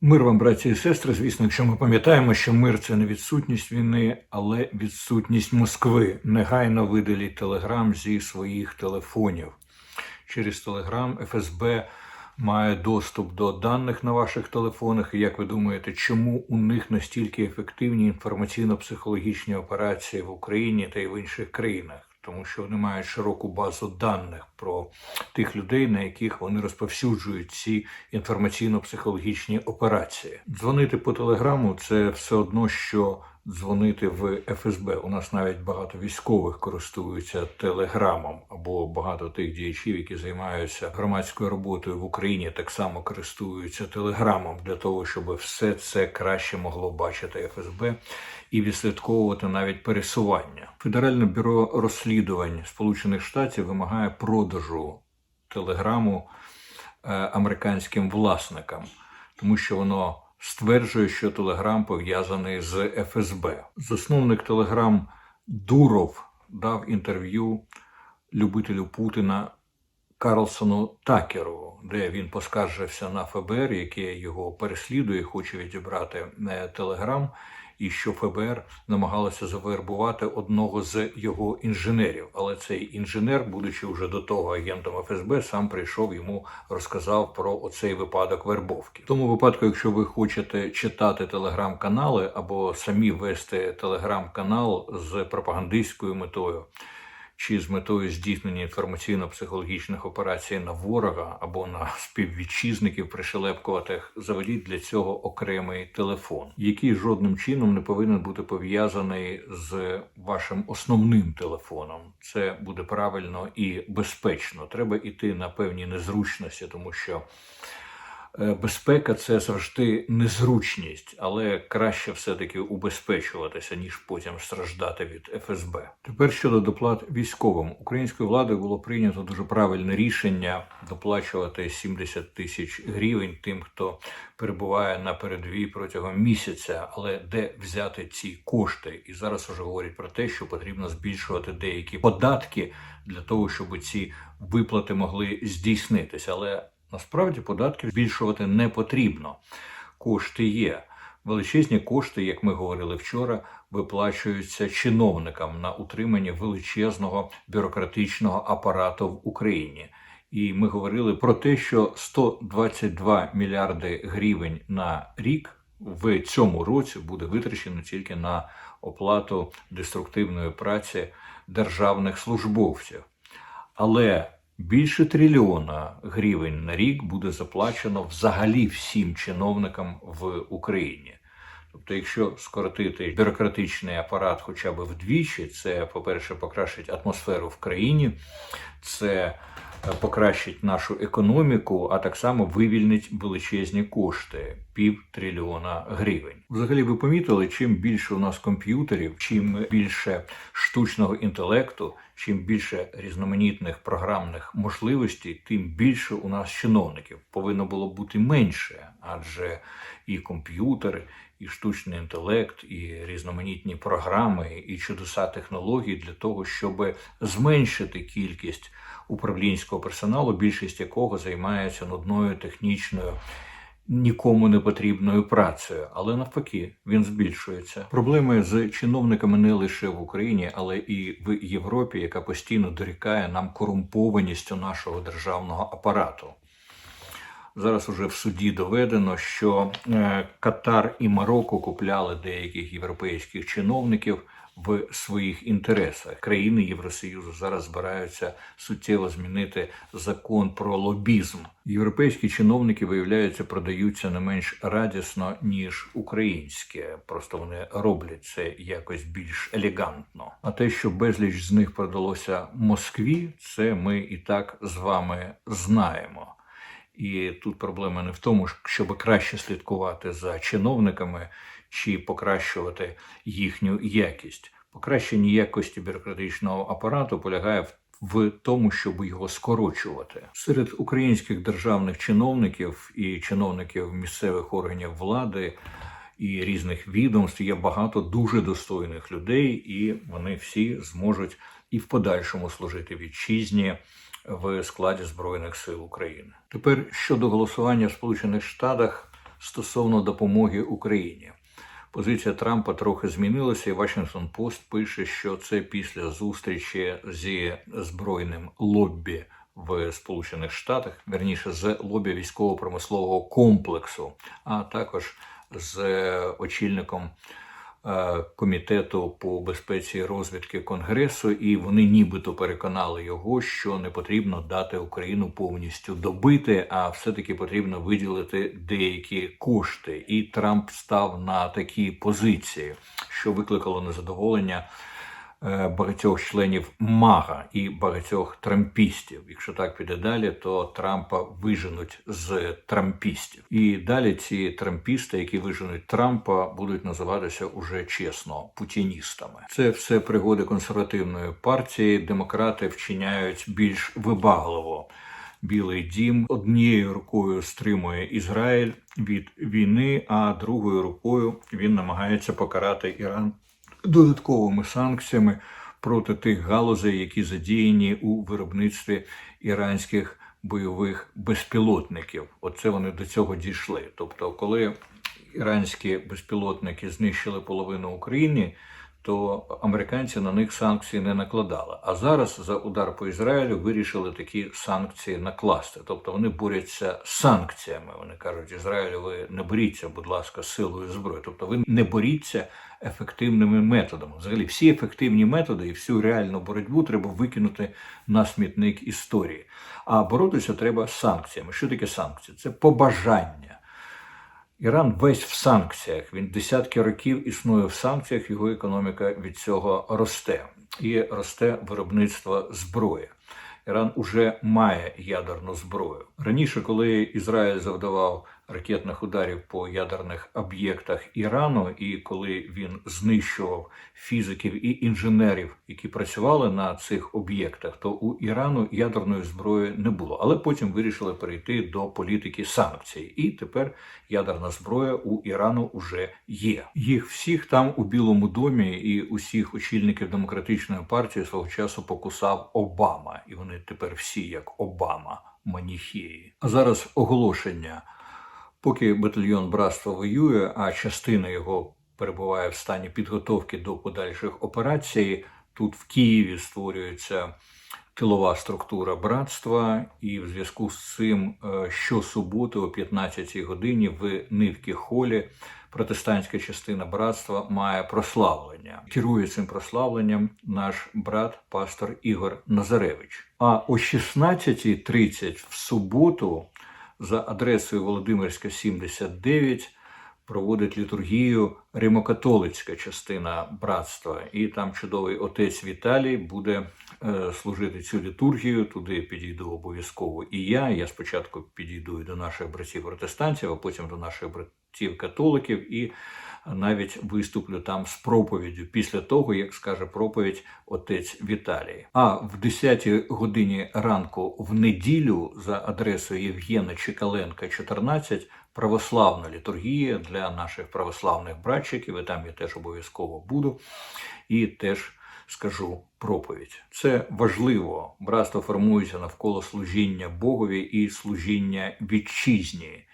Мир вам, браті і сестри. Звісно, якщо ми пам'ятаємо, що мир це не відсутність війни, але відсутність Москви. Негайно видаліть телеграм зі своїх телефонів. Через телеграм ФСБ має доступ до даних на ваших телефонах. І як ви думаєте, чому у них настільки ефективні інформаційно-психологічні операції в Україні та й в інших країнах? Тому що вони мають широку базу даних про тих людей, на яких вони розповсюджують ці інформаційно-психологічні операції. Дзвонити по телеграму це все одно, що дзвонити в ФСБ. У нас навіть багато військових користуються телеграмом, або багато тих діячів, які займаються громадською роботою в Україні, так само користуються телеграмом для того, щоб все це краще могло бачити ФСБ і відслідковувати навіть пересування. Федеральне бюро розслідувань Сполучених Штатів вимагає продажу телеграму е, американським власникам, тому що воно стверджує, що Телеграм пов'язаний з ФСБ. Засновник Телеграм Дуров дав інтерв'ю любителю Путіна Карлсону Такеру, де він поскаржився на ФБР, яке його переслідує, хоче відібрати е, Телеграм, і що ФБР намагалося завербувати одного з його інженерів. Але цей інженер, будучи вже до того агентом ФСБ, сам прийшов йому розказав про оцей випадок вербовки. В тому випадку, якщо ви хочете читати телеграм-канали або самі вести телеграм-канал з пропагандистською метою чи з метою здійснення інформаційно-психологічних операцій на ворога або на співвітчизників пришелепкуватих, заведіть для цього окремий телефон, який жодним чином не повинен бути пов'язаний з вашим основним телефоном. Це буде правильно і безпечно. Треба йти на певні незручності, тому що. Е, Безпека це завжди незручність, але краще все-таки убезпечуватися, ніж потім страждати від ФСБ. Тепер щодо доплат військовим, українською владою було прийнято дуже правильне рішення доплачувати 70 тисяч гривень тим, хто перебуває на передовій протягом місяця. Але де взяти ці кошти? І зараз вже говорять про те, що потрібно збільшувати деякі податки для того, щоб ці виплати могли здійснитися. Але Насправді податки збільшувати не потрібно. Кошти є. Величезні кошти, як ми говорили вчора, виплачуються чиновникам на утримання величезного бюрократичного апарату в Україні. І ми говорили про те, що 122 мільярди гривень на рік в цьому році буде витрачено тільки на оплату деструктивної праці державних службовців. Але Більше трильйона гривень на рік буде заплачено взагалі всім чиновникам в Україні. Тобто, якщо скоротити бюрократичний апарат хоча б вдвічі, це, по-перше, покращить атмосферу в країні, це покращить нашу економіку, а так само вивільнить величезні кошти пів трильйона гривень. Взагалі, ви помітили, чим більше у нас комп'ютерів, чим більше штучного інтелекту, чим більше різноманітних програмних можливостей, тим більше у нас чиновників повинно було бути менше, адже і комп'ютери, і штучний інтелект, і різноманітні програми, і чудеса технологій для того, щоб зменшити кількість управлінського персоналу, більшість якого займається нудною технічною. Нікому не потрібною працею, але навпаки, він збільшується. Проблеми з чиновниками не лише в Україні, але і в Європі, яка постійно дорікає нам корумпованістю нашого державного апарату. Зараз уже в суді доведено, що е, Катар і Марокко купляли деяких європейських чиновників в своїх інтересах. Країни Євросоюзу зараз збираються суттєво змінити закон про лобізм. Європейські чиновники виявляється продаються не менш радісно ніж українські. Просто вони роблять це якось більш елегантно. А те, що безліч з них продалося Москві, це ми і так з вами знаємо. І тут проблема не в тому, щоб краще слідкувати за чиновниками чи покращувати їхню якість. Покращення якості бюрократичного апарату полягає в. В тому, щоб його скорочувати серед українських державних чиновників і чиновників місцевих органів влади і різних відомств є багато дуже достойних людей, і вони всі зможуть і в подальшому служити вітчизні в складі Збройних сил України. Тепер щодо голосування в Сполучених Штатах стосовно допомоги Україні. Позиція Трампа трохи змінилася, і Washington Post пише, що це після зустрічі зі збройним лоббі в Сполучених Штатах, верніше з лобі військово-промислового комплексу, а також з очільником комітету по безпеці і розвідки Конгресу, і вони нібито переконали його, що не потрібно дати Україну повністю добити, а все-таки потрібно виділити деякі кошти. І Трамп став на такі позиції, що викликало незадоволення е, багатьох членів МАГА і багатьох трампістів. Якщо так піде далі, то Трампа виженуть з трампістів. І далі ці трампісти, які виженуть Трампа, будуть називатися уже чесно путіністами. Це все пригоди консервативної партії. Демократи вчиняють більш вибагливо. Білий дім однією рукою стримує Ізраїль від війни, а другою рукою він намагається покарати Іран додатковими санкціями проти тих галузей, які задіяні у виробництві іранських бойових безпілотників. Оце вони до цього дійшли. Тобто, коли іранські безпілотники знищили половину України, то американці на них санкції не накладали. А зараз за удар по Ізраїлю вирішили такі санкції накласти. Тобто вони борються з санкціями. Вони кажуть, Ізраїлю, ви не боріться, будь ласка, силою зброї. Тобто ви не боріться ефективними методами. Взагалі, всі ефективні методи і всю реальну боротьбу треба викинути на смітник історії. А боротися треба з санкціями. Що таке санкції? Це побажання. Іран весь в санкціях. Він десятки років існує в санкціях. Його економіка від цього росте і росте виробництво зброї. Іран уже має ядерну зброю. Раніше, коли Ізраїль завдавав ракетних ударів по ядерних об'єктах Ірану, і коли він знищував фізиків і інженерів, які працювали на цих об'єктах, то у Ірану ядерної зброї не було. Але потім вирішили перейти до політики санкцій. І тепер ядерна зброя у Ірану вже є. Їх всіх там у Білому домі і усіх очільників демократичної партії свого часу покусав Обама, і вони тепер всі як Обама. Маніхії. А зараз оголошення. Поки батальйон братства воює, а частина його перебуває в стані підготовки до подальших операцій, тут в Києві створюється тилова структура братства, і в зв'язку з цим е, щосуботи о 15-й годині в Нивкі холі протестантська частина братства має прославлення. Керує цим прославленням наш брат пастор Ігор Назаревич. А о 16.30 в суботу за адресою Володимирська 79 проводить літургію римокатолицька частина братства, і там чудовий отець Віталій буде е, служити цю літургію. Туди підійду обов'язково і я. Я спочатку підійду і до наших братів протестантів, а потім до наших братів католиків і навіть виступлю там з проповіддю після того, як скаже проповідь отець Віталій. А в 10 годині ранку в неділю за адресою Євгена Чекаленка, 14, православна літургія для наших православних братчиків. І там я теж обов'язково буду і теж. Скажу проповідь. Це важливо. Братство формується навколо служіння Богові і служіння вітчизні.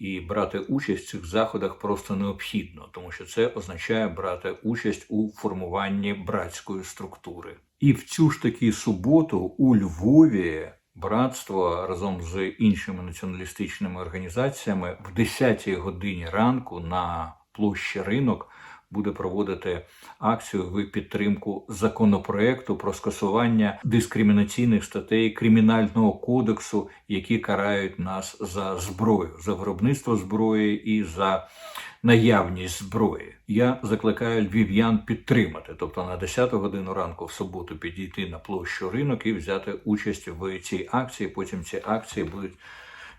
І брати участь в цих заходах просто необхідно, тому що це означає брати участь у формуванні братської структури. І в цю ж таки суботу у Львові братство разом з іншими націоналістичними організаціями в 10 годині ранку на площі ринок буде проводити акцію в підтримку законопроекту про скасування дискримінаційних статей кримінального кодексу, які карають нас за зброю, за виробництво зброї і за наявність зброї. Я закликаю львів'ян підтримати, тобто на 10 годину ранку в суботу підійти на площу ринок і взяти участь в цій акції. Потім ці акції будуть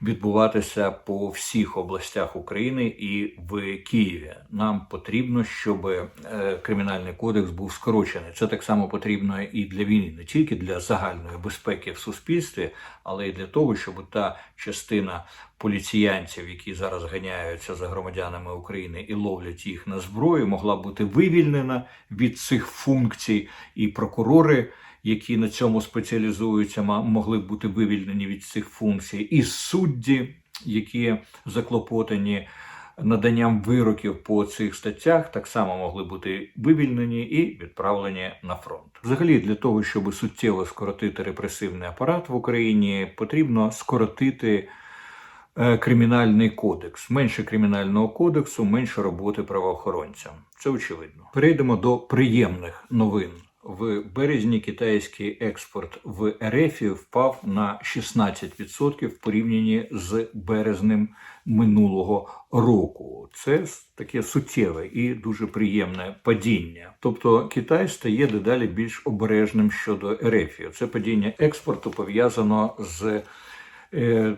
відбуватися по всіх областях України і в Києві. Нам потрібно, щоб е, кримінальний кодекс був скорочений. Це так само потрібно і для війни, не тільки для загальної безпеки в суспільстві, але й для того, щоб та частина поліціянців, які зараз ганяються за громадянами України і ловлять їх на зброю, могла бути вивільнена від цих функцій, і прокурори які на цьому спеціалізуються, могли б бути вивільнені від цих функцій, і судді, які заклопотані наданням вироків по цих статтях так само могли бути вивільнені і відправлені на фронт. Взагалі, для того, щоб суттєво скоротити репресивний апарат в Україні, потрібно скоротити е, кримінальний кодекс. Менше кримінального кодексу, менше роботи правоохоронцям. Це очевидно. Перейдемо до приємних новин. В березні китайський експорт в РФ впав на 16% в порівнянні з березнем минулого року. Це таке суттєве і дуже приємне падіння. Тобто Китай стає дедалі більш обережним щодо РФ. Це падіння експорту пов'язано з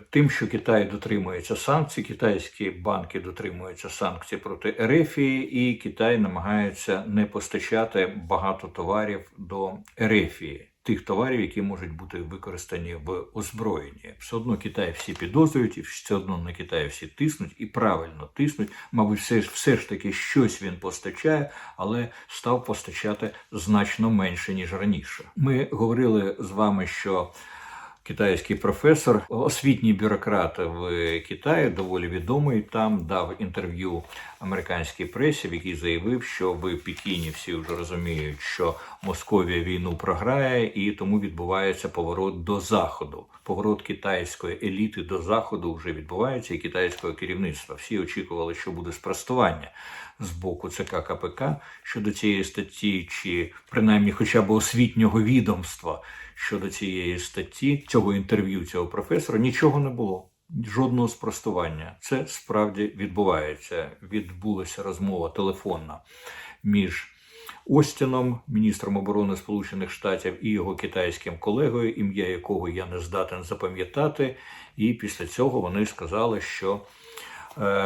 тим, що Китай дотримується санкцій, китайські банки дотримуються санкцій проти Ерефії, і Китай намагається не постачати багато товарів до Ерефії. Тих товарів, які можуть бути використані в озброєнні, все одно Китай всі підозрюють, і все одно на Китай всі тиснуть і правильно тиснуть. Мабуть, все ж все ж таки щось він постачає, але став постачати значно менше ніж раніше. Ми говорили з вами, що китайський професор, освітній бюрократ в Китаї, доволі відомий, там дав інтерв'ю американській пресі, в якій заявив, що в Пекіні всі вже розуміють, що Московія війну програє, і тому відбувається поворот до заходу. Поворот китайської еліти до заходу вже відбувається, і китайського керівництва. Всі очікували, що буде спростування з боку ЦК КПК щодо цієї статті, чи принаймні, хоча б освітнього відомства щодо цієї статті, цього інтерв'ю цього професора, нічого не було. Жодного спростування. Це справді відбувається. Відбулася розмова телефонна між Остіном, міністром оборони Сполучених Штатів і його китайським колегою, ім'я якого я не здатен запам'ятати. І після цього вони сказали, що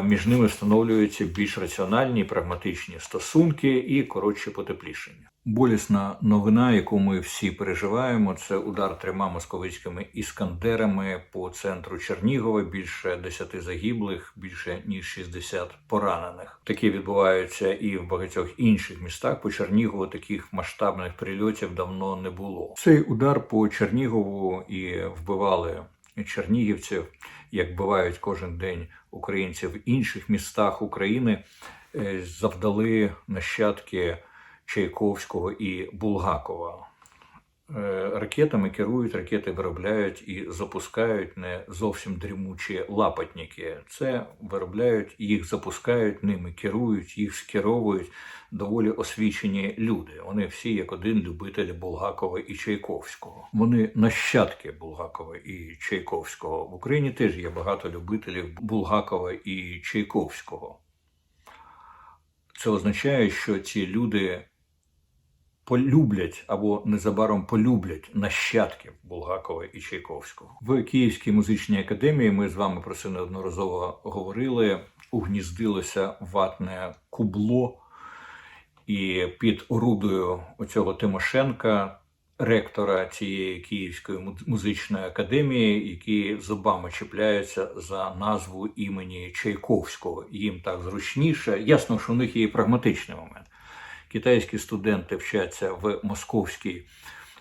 між ними встановлюються більш раціональні, прагматичні стосунки і коротше потеплішення. Болісна новина, яку ми всі переживаємо, це удар трьома московицькими іскандерами по центру Чернігова. Більше 10 загиблих, більше ніж 60 поранених. Такі відбуваються і в багатьох інших містах. По Чернігову таких масштабних прильотів давно не було. Цей удар по Чернігову і вбивали чернігівців, як бувають кожен день українців в інших містах України, е, завдали нащадки. Чайковського і Булгакова. Е, ракетами керують, ракети виробляють і запускають не зовсім дрімучі лапотники. Це виробляють, їх запускають, ними керують, їх скеровують доволі освічені люди. Вони всі як один любителі Булгакова і Чайковського. Вони нащадки Булгакова і Чайковського. В Україні теж є багато любителів Булгакова і Чайковського. Це означає, що ці люди полюблять або незабаром полюблять нащадків Булгакова і Чайковського. В Київській музичній академії ми з вами про це неодноразово говорили. Угніздилося ватне кубло, і під орудою оцього Тимошенка. Ректора цієї Київської музичної академії, які зубами чіпляються за назву імені Чайковського. Їм так зручніше. Ясно, що у них є і прагматичний момент китайські студенти вчаться в Московській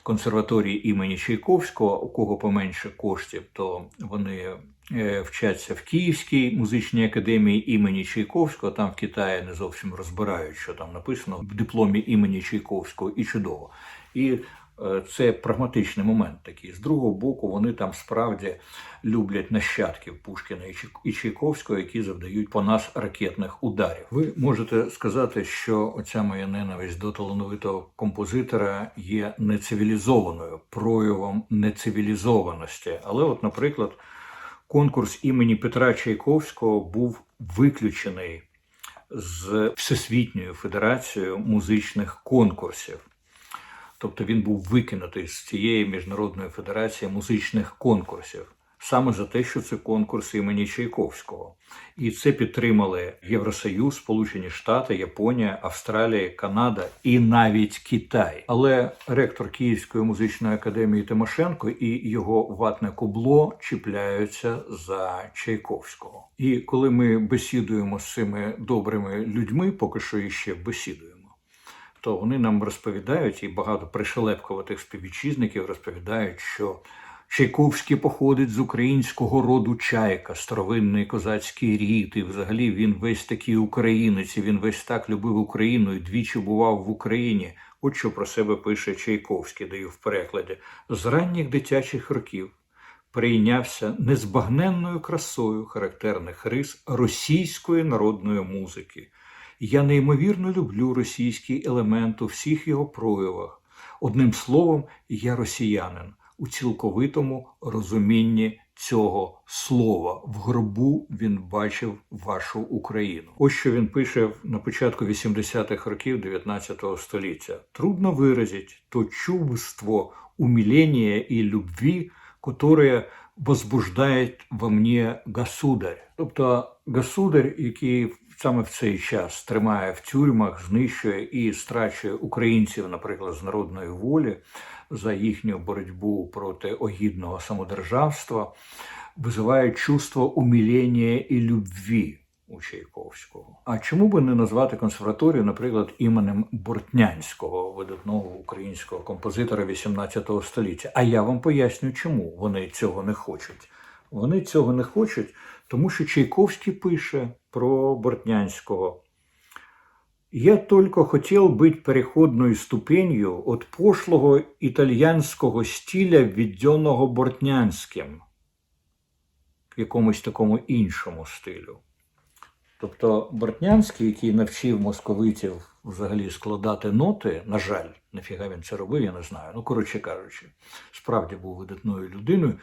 консерваторії імені Чайковського, у кого поменше коштів, то вони е, вчаться в Київській музичній академії імені Чайковського. Там в Китаї не зовсім розбирають, що там написано в дипломі імені Чайковського, і чудово. І це прагматичний момент такий. З другого боку, вони там справді люблять нащадків Пушкіна і Чайковського, які завдають по нас ракетних ударів. Ви можете сказати, що оця моя ненависть до талановитого композитора є нецивілізованою проявом нецивілізованості. Але, от, наприклад, конкурс імені Петра Чайковського був виключений з Всесвітньою федерацією музичних конкурсів. Тобто він був викинутий з цієї міжнародної федерації музичних конкурсів саме за те, що це конкурс імені Чайковського. І це підтримали Євросоюз, Сполучені Штати, Японія, Австралія, Канада і навіть Китай. Але ректор Київської музичної академії Тимошенко і його ватне кубло чіпляються за Чайковського. І коли ми бесідуємо з цими добрими людьми, поки що іще бесідуємо то вони нам розповідають, і багато пришелепкуватих співвітчизників розповідають, що Чайковський походить з українського роду чайка, старовинний козацький рід, і взагалі він весь такий українець, і він весь так любив Україну і двічі бував в Україні. От що про себе пише Чайковський, даю в перекладі. З ранніх дитячих років прийнявся незбагненною красою характерних рис російської народної музики. Я неймовірно люблю російський елемент у всіх його проявах. Одним словом, я росіянин у цілковитому розумінні цього слова. В гробу він бачив вашу Україну. Ось що він пише на початку 80-х років 19 століття. Трудно выразить то чувство умиления и любви, которое возбуждает во мне государь. Тобто государь, який саме в цей час тримає в тюрмах, знищує і страчує українців, наприклад, з народної волі за їхню боротьбу проти огідного самодержавства, визиває чувство умилення і любві у Чайковського. А чому би не назвати консерваторію, наприклад, іменем Бортнянського, видатного українського композитора XVIII століття? А я вам поясню, чому вони цього не хочуть. Вони цього не хочуть, тому що Чайковський пише про Бортнянського. Я только хотел быть переходною ступенью от пошлого італьянського стиля, введеного Бортнянським, к якомусь такому іншому стилю. Тобто Бортнянський, який навчив московитів взагалі складати ноти, на жаль, нафіга він це робив, я не знаю. Ну, коротше кажучи, справді був видатною людиною.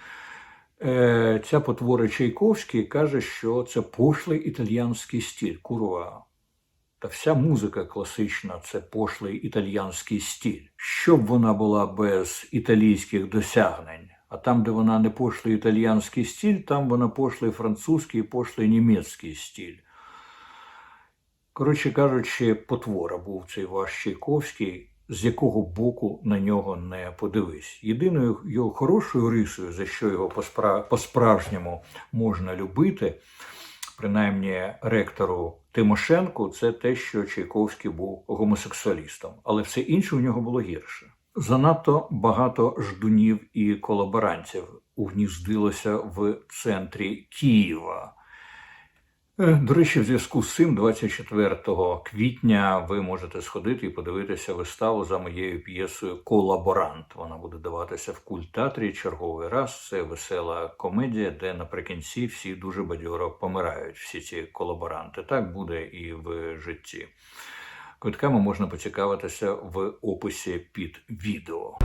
Е, Ця потвора Чайковський каже, що це пошлий італіянський стиль. Курва. Та вся музика класична це пошлий італіянський стиль. Щоб вона була без італійських досягнень. А там, де вона не пошлий італіянський стиль, там вона пошлий французький і пошлий німецький стиль. Коротше кажучи, потвора був цей ваш Чайковський, з якого боку на нього не подивись. Єдиною його хорошою рисою, за що його поспра- по-справжньому можна любити, принаймні ректору Тимошенку, це те, що Чайковський був гомосексуалістом, але все інше у нього було гірше. Занадто багато ждунів і колаборантів угніздилося в центрі Києва. Е, До речі, в зв'язку з цим 24 квітня ви можете сходити і подивитися виставу за моєю п'єсою Колаборант. Вона буде даватися в культтеатрі черговий раз. Це весела комедія, де наприкінці всі дуже бадьоро помирають, всі ці колаборанти. Так буде і в житті. Квитками можна поцікавитися в описі під відео.